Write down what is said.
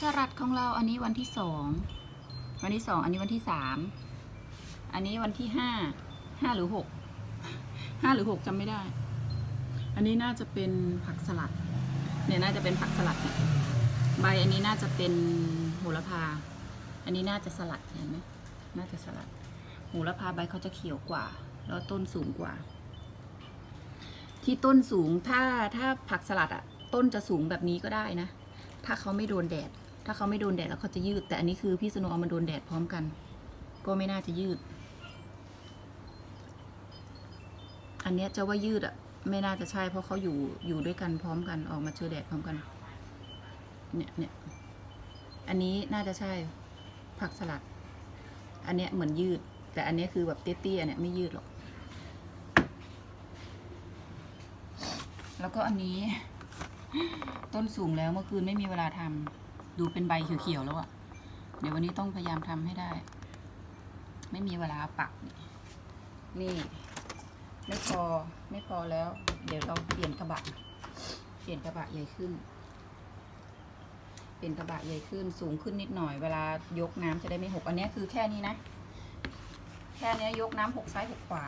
สลัดของเราอันนี้วันที่สอง วันที่สอง อันนี้วันที่สาม อันนี้วันที่ห้า ห้าหรือหก ห้าหรือหกจำไม่ได้ อันนี้น่าจะเป็นผักสลัด เนี่ยน่าจะเป็นผักสลัดเนี่ยใบอันนี้น่าจะเป็นโหระพา อันนี้น่าจะสลัดเห็นไหมน่าจะสลัดโหระพาใบเขาจะเขียวกว่า แล้วต้นสูงกว่า ที่ต้นสูงถ้าถ้าผักสลัดอะต้นจะสูงแบบนี้ก็ได้นะ ถ้าเขาไม่โดนแดด ถ้าเขาไม่โดนแดดแล้วเขาจะยืด แต่อันนี้คือพี่สโนว์เอามาโดนแดดพร้อมกัน ก็ไม่น่าจะยืด อันเนี้ยจะว่ายืดอะไม่น่าจะใช่เพราะเขาอยู่อยู่ด้วยกันพร้อมกันออกมาเจอแดดพร้อมกัน เนี่ยเนี่ยอันนี้น่าจะใช่ผักสลัด อันเนี้ยเหมือนยืด แต่อันเนี้ยคือแบบเตี้ยๆเนี่ยไม่ยืดหรอก แล้วก็อันนี้ ต้นสูงแล้วเมื่อคืนไม่มีเวลาทำ ดูเป็นใบเขียวๆแล้วอะเดี๋ยววันนี้ต้องพยายามทำให้ได้ ไม่มีเวลาปัก นี่ ไม่พอไม่พอแล้ว เดี๋ยวเราเปลี่ยนกระบะ เปลี่ยนกระบะใหญ่ขึ้น เปลี่ยนกระบะใหญ่ขึ้นสูงขึ้นนิดหน่อย เวลายกน้ำจะได้ไม่หก อันนี้คือแค่นี้นะ แค่นี้ยกน้ำหกซ้ายหกขวา